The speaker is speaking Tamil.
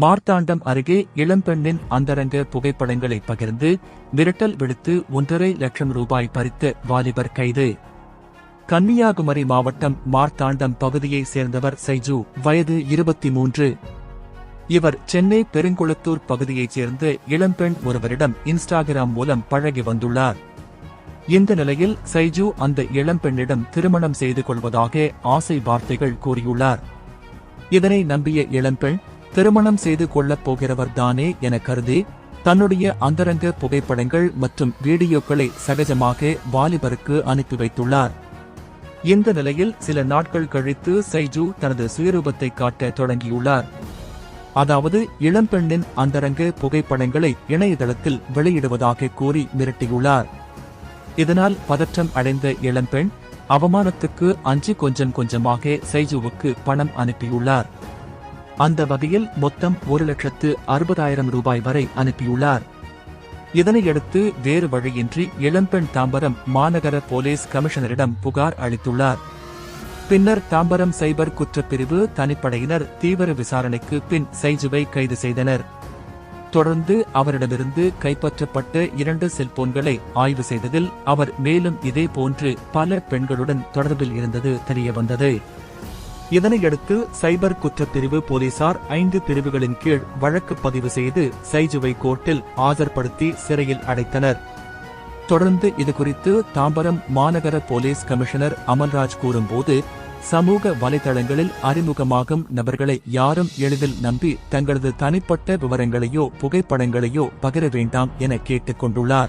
மார்த்தாண்டம் அருகே இளம்பெண்ணின் அந்தரங்க புகைப்படங்களை பகிர்ந்து மிரட்டல் விடுத்து ஒன்றரை லட்சம் ரூபாய் பறித்த வாலிபர் கைது. கன்னியாகுமரி மாவட்டம் மார்த்தாண்டம் பகுதியைச் சேர்ந்தவர் சைஜு வயது இருபத்தி மூன்று இவர் சென்னை பெருங்குளத்தூர் பகுதியைச் சேர்ந்த இளம்பெண் ஒருவரிடம் இன்ஸ்டாகிராம் மூலம் பழகி வந்துள்ளார். இந்த நிலையில் சைஜு அந்த இளம்பெண்ணிடம் திருமணம் செய்து கொள்வதாக ஆசை வார்த்தைகள் கூறியுள்ளார். இதனை நம்பிய இளம்பெண் திருமணம் செய்து கொள்ளப் போகிறவர் தானே என கருதி தன்னுடைய அந்தரங்க புகைப்படங்கள் மற்றும் வீடியோக்களை சகஜமாக வாலிபருக்கு அனுப்பி வைத்துள்ளார். இந்த நிலையில் சில நாட்கள் கழித்து சைஜு தனது சுயரூபத்தை காட்ட தொடங்கியுள்ளார். அதாவது இளம்பெண்ணின் அந்தரங்க புகைப்படங்களை இணையதளத்தில் வெளியிடுவதாக கூறி மிரட்டியுள்ளார். இதனால் பதற்றம் அடைந்த இளம்பெண் அவமானத்துக்கு அஞ்சு கொஞ்சம் கொஞ்சமாக சைஜுவுக்கு பணம் அனுப்பியுள்ளார். அந்த வகையில் மொத்தம் ஒரு லட்சத்து அறுபதாயிரம் ரூபாய் வரை அனுப்பியுள்ளார். இதனையடுத்து வேறு வழியின்றி இளம்பெண் தாம்பரம் மாநகர போலீஸ் கமிஷனரிடம் புகார் அளித்துள்ளார். பின்னர் தாம்பரம் சைபர் குற்றப்பிரிவு தனிப்படையினர் தீவிர விசாரணைக்கு பின் சைஜுவை கைது செய்தனர். தொடர்ந்து அவரிடமிருந்து கைப்பற்றப்பட்ட இரண்டு செல்போன்களை ஆய்வு செய்ததில் அவர் மேலும் இதே போன்று பல பெண்களுடன் தொடர்பில் இருந்தது தெரியவந்தது. இதனையடுத்து சைபர் குற்றப்பிரிவு போலீசார் ஐந்து பிரிவுகளின் கீழ் வழக்கு பதிவு செய்து சைஜுவை கோர்ட்டில் ஆஜர்படுத்தி சிறையில் அடைத்தனர். தொடர்ந்து இதுகுறித்து தாம்பரம் மாநகர போலீஸ் கமிஷனர் அமல்ராஜ் கூறும்போது சமூக வலைதளங்களில் அறிமுகமாகும் நபர்களை யாரும் எளிதில் நம்பி தங்களது தனிப்பட்ட விவரங்களையோ புகைப்படங்களையோ பகிர வேண்டாம் என கேட்டுக் கொண்டுள்ளார்.